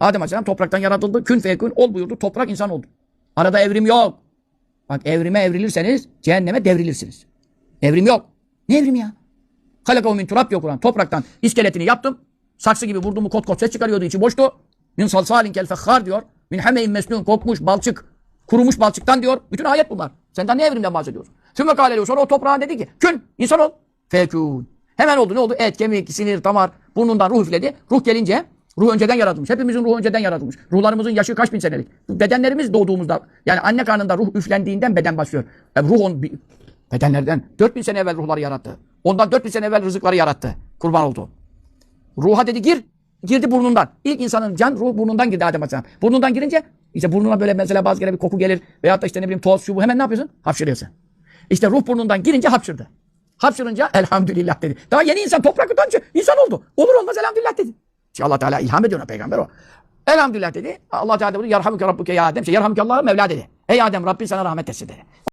Adem Aleyhisselam topraktan yaratıldı. Kün feyekün ol buyurdu. Toprak insan oldu. Arada evrim yok. Bak evrime evrilirseniz cehenneme devrilirsiniz. Evrim yok. Ne evrimi ya? Halakahu min turab diyor Kur'an. Topraktan iskeletini yaptım. Saksı gibi vurdu mu kot kot ses çıkarıyordu. içi boştu. Min salsalin kel fehhar diyor. Min hemeyin mesnun kokmuş balçık. Kurumuş balçıktan diyor. Bütün ayet bunlar. Senden ne evrimden bahsediyorsun? Sümme kâleli sonra o toprağa dedi ki kün insan ol. Fekûn. Hemen oldu ne oldu? Et, kemik, sinir, damar burnundan ruh üfledi. Ruh gelince ruh önceden yaratılmış. Hepimizin ruhu önceden yaratılmış. Ruhlarımızın yaşı kaç bin senelik. Bedenlerimiz doğduğumuzda yani anne karnında ruh üflendiğinden beden başlıyor. E, ruh on, bedenlerden 4000 sene evvel ruhları yarattı. Ondan 4000 sene evvel rızıkları yarattı. Kurban oldu. Ruha dedi gir. Girdi burnundan. İlk insanın can ruh burnundan girdi Adem Aleyhisselam. Burnundan girince işte burnuna böyle mesela bazı kere bir koku gelir veyahut da işte ne bileyim toz şu bu hemen ne yapıyorsun? Hapşırıyorsun. İşte ruh burnundan girince hapşırdı. Hapşırınca elhamdülillah dedi. Daha yeni insan topraktan insan oldu. Olur olmaz elhamdülillah dedi. Allah Teala ilham ediyor ona peygamber o. Elhamdülillah dedi. Allah Teala dedi. Yarhamuke Rabbuke ya Adem. Şey, Yarhamuke Allah'a Mevla dedi. Ey Adem Rabbin sana rahmet etsin dedi.